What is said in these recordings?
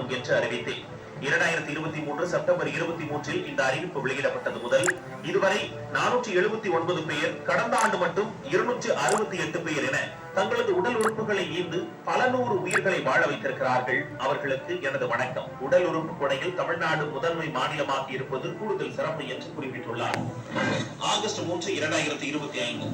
ಮಾಡುವುದಕ್ಕೆ ಅರಿವಿದೆ இரண்டாயிரத்தி இருபத்தி மூன்று செப்டம்பர் இருபத்தி மூன்றில் இந்த அறிவிப்பு வெளியிடப்பட்டது முதல் இதுவரை நானூற்றி எழுபத்தி ஒன்பது பேர் கடந்த ஆண்டு மட்டும் இருநூற்று அறுபத்தி எட்டு பேர் என தங்களது உடல் உறுப்புகளை ஈந்து பல நூறு உயிர்களை வாழ வைத்திருக்கிறார்கள். அவர்களுக்கு எனது வணக்கம். உடல் உறுப்பு கொடையில் தமிழ்நாடு முதன்மை மாநிலமாக இருப்பது கூடுதல் சிறப்பு என்று குறிப்பிட்டுள்ளார். ஆகஸ்ட் மூன்று இரண்டாயிரத்தி இருபத்தி ஐந்து.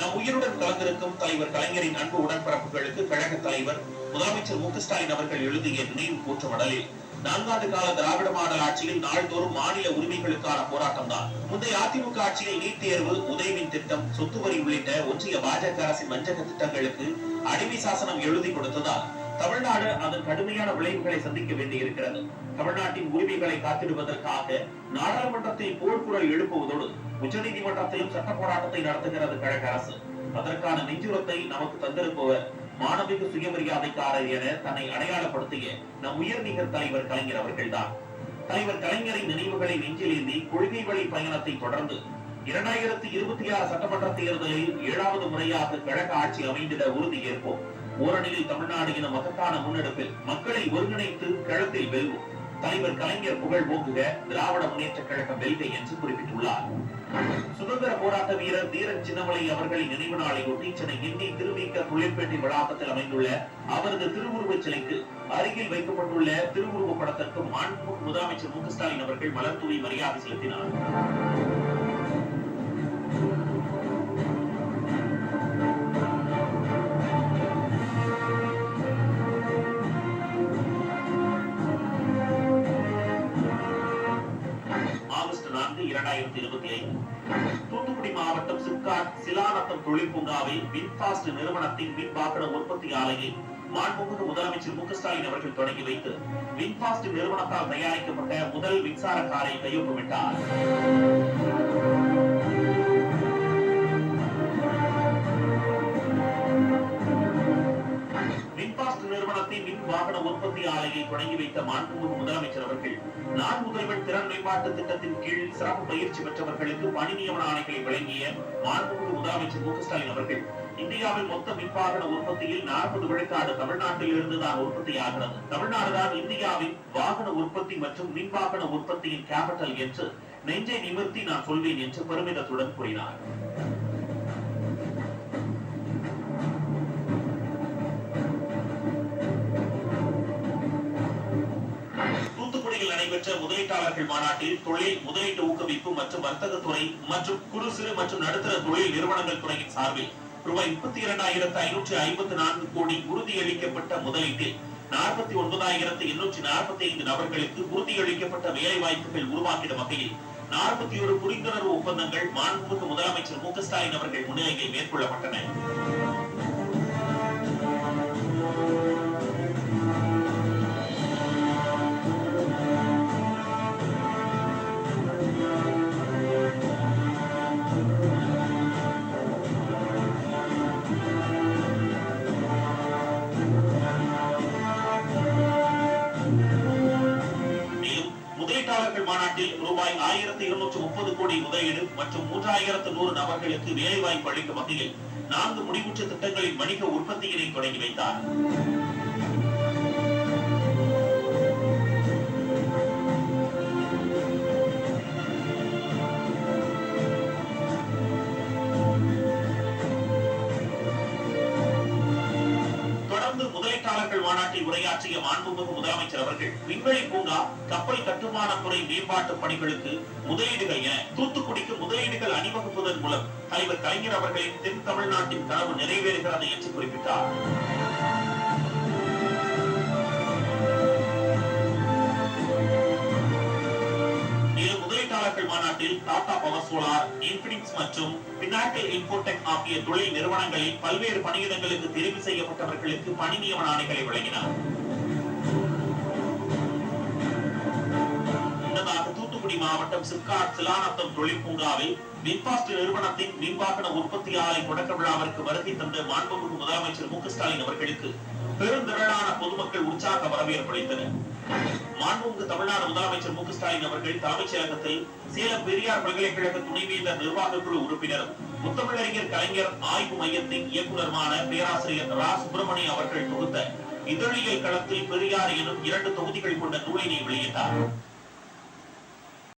நம் உயிருடன் கலந்திருக்கும் தலைவர் கலைஞரின் அன்பு உடன்பிறப்புகளுக்கு கழக தலைவர் முதலமைச்சர் மு க ஸ்டாலின் அவர்கள் எழுதிய நினைவு கூற்று மடலில் நான்காண்டு கால திராவிட மாடல் ஆட்சியில் நாள்தோறும் மாநில உரிமைகளுக்கான போராட்டம் தான் முந்தைய அதிமுக ஆட்சியில் நீட் தேர்வு உதயவின் திட்டம் சொத்து வரி உள்ளிட்ட ஒன்றிய பாஜக அரசின் வஞ்சக திட்டங்களுக்கு அடிமை சாசனம் எழுதி கொடுத்ததால் தமிழ்நாடு அதன் கடுமையான விளைவுகளை சந்திக்க வேண்டியிருக்கிறது. தமிழ்நாட்டின் உரிமைகளை காத்திடுவதற்காக நாடாளுமன்றத்தில் போர்க்குரல் எழுப்புவதோடு உச்சநீதிமன்றத்திலும் சட்ட போராட்டத்தை நடத்துகிறது கழக அரசு. அதற்கான நெஞ்சுரத்தை நமக்கு தந்திருப்பவர் மாணவிக சுயமரியாதைக்காரர் என தன்னை அடையாளப்படுத்திய நம் உயர்நிகர் தலைவர் கலைஞர் அவர்கள்தான். தலைவர் கலைஞரின் நினைவுகளை நெஞ்சிலேந்தி கொள்கை வழி பயணத்தை தொடர்ந்து இரண்டாயிரத்தி இருபத்தி ஆறு சட்டமன்ற தேர்தலில் ஏழாவது முறையாக கழக ஆட்சி அமைந்திட உறுதியேற்போம் ஓரணியில் தமிழ்நாடு என மகத்தான முன்னெடுப்பில் மக்களை ஒருங்கிணைத்து களத்தில் வெல்வோம். தலைவர் கலைஞர் புகழ் போக்குக திராவிட முன்னேற்ற கழகம் வெல்க என்று குறிப்பிட்டுள்ளார். சுதந்திர போராட்ட வீரர் தீரன் சின்னமலை அவர்களின் நினைவு நாளையொட்டி சென்னை கிண்டி திருவிக்க தொழிற்பேட்டை வளாகத்தில் அமைந்துள்ள அவரது திருவுருவச் சிலைக்கு அருகில் வைக்கப்பட்டுள்ள திருவுருவ படத்திற்கு மாண்புமிகு முதலமைச்சர் மு க ஸ்டாலின் அவர்கள் மலர் தூவி மரியாதை செலுத்தினார். மாவட்டம் சிப்காட் சிலாநத்தம் தொழில் பூங்காவை வின்பாஸ்ட் நிறுவனத்தின் மின் வாகன உற்பத்தி ஆலையை மாண்புமிகு முதலமைச்சர் மு ஸ்டாலின் அவர்கள் தொடங்கி வைத்து மின்பாஸ்ட் நிறுவனத்தால் தயாரிக்கப்பட்ட முதல் மின்சார காரை கையொப்பமிட்டார். வின்பாஸ்ட் நிறுவனத்தின் மின் வாகன உற்பத்தி ஆலையை தொடங்கி வைத்த மாண்புமிகு முதலமைச்சர் அவர்கள் நான் முதல்வர் திறன் மேம்பாட்டு திட்டத்தின் கீழ் சிறப்பு பயிற்சி பெற்றவர்களுக்கு பணி நியமன ஆணைகளை வழங்கிய மாண்புமிகு முதலமைச்சர் மு ஸ்டாலின் அவர்கள் இந்தியாவில் மொத்த மின்வாகன உற்பத்தியில் நாற்பது விழுக்காடு தமிழ்நாட்டில் இருந்து ஆகிறது. தமிழ்நாடு தமிழ்நாடுதான் இந்தியாவின் வாகன உற்பத்தி மற்றும் மின்வாகன உற்பத்தியின் கேபிட்டல் என்று நெஞ்சை நிமிர்த்தி நான் சொல்வேன் என்று பெருமிதத்துடன் கூறினார். நடைபெற்ற முதலீட்டாளர்கள் மாநாட்டில் தொழில் முதலீட்டு ஊக்குவிப்பு மற்றும் வர்த்தகத்துறை மற்றும் குறு சிறு மற்றும் நடுத்தர தொழில் நிறுவனங்கள் துறையின் சார்பில் ரூபாய் முப்பத்தி இரண்டாயிரத்து ஐநூற்றி ஐம்பத்தி நான்கு கோடி உறுதியளிக்கப்பட்ட முதலீட்டில் நாற்பத்தி ஒன்பதாயிரத்து எண்ணூற்றி நாற்பத்தி ஐந்து நபர்களுக்கு உறுதியளிக்கப்பட்ட வேலை வாய்ப்புகள் உருவாக்கிடும் வகையில் நாற்பத்தி ஒரு புரிந்துணர்வு ஒப்பந்தங்கள் மாண்புமிகு முதலமைச்சர் மு க ஸ்டாலின் அவர்கள் முன்னிலையில் மேற்கொள்ளப்பட்டன. ரூபாய் ஆயிரத்தி இருநூற்று முப்பது கோடி முதலீடு மற்றும் மூன்றாயிரத்து நூறு நபர்களுக்கு வேலைவாய்ப்பு அளிக்கும் வகையில் நான்கு முடிவுற்ற திட்டங்களின் வணிக உற்பத்தியினை தொடங்கி வைத்தார். முதலீட்டாளர்கள் மாநாட்டில் உரையாற்றிய மாண்புமிகு முதலமைச்சர் அவர்கள் விண்வெளி பூங்கா கப்பல் கட்டுமான துறை மேம்பாட்டு பணிகளுக்கு முதலீடுகள் என தூத்துக்குடிக்கு முதலீடுகள் அணிவகுப்பதன் மூலம் தலைவர் கலைஞர் அவர்களின் தென் தமிழ்நாட்டின் கனவு நிறைவேறுகிறது என்று குறிப்பிட்டார். ஆண்டில் டாடா பவர் சோலார் இன்பினிக்ஸ் மற்றும் பினாக்கிள் இன்ஃபோடெக் ஆகிய தொழில் நிறுவனங்களில் பல்வேறு பணியிடங்களுக்கு தெரிவு செய்யப்பட்டவர்களுக்கு பணி நியமன ஆணைகளை வழங்கினார். முன்னதாக தூத்துக்குடி மாவட்டம் சிப்காட் சிலானத்தம் தொழில் பூங்காவில் மின்பாஸ்ட் நிறுவனத்தின் மின்வாகன உற்பத்தி ஆலை தொடக்க விழாவிற்கு வருகை தந்த மாண்புமிகு முதலமைச்சர் மு க ஸ்டாலின் அவர்களுக்கு பெருந்திரளான பொதுமக்கள் உற்சாக வரவேற்பு அளித்தனர். மாண்புமிகு தமிழ்நாடு முதலமைச்சர் மு ஸ்டாலின் அவர்கள் தலைமைச் செயலகத்தில் சேலம் பெரியார் பல்கலைக்கழக துணைவேந்தர் நிர்வாக குழு உறுப்பினரும் முத்தமிழறிஞர் கலைஞர் ஆய்வு மையத்தின் இயக்குநருமான பேராசிரியர் ரா சுப்பிரமணியம் அவர்கள் தொகுத்த இதழியல் களத்தில் பெரியார் எனும் இரண்டு தொகுதிகள் கொண்ட நூலினை வெளியிட்டார்.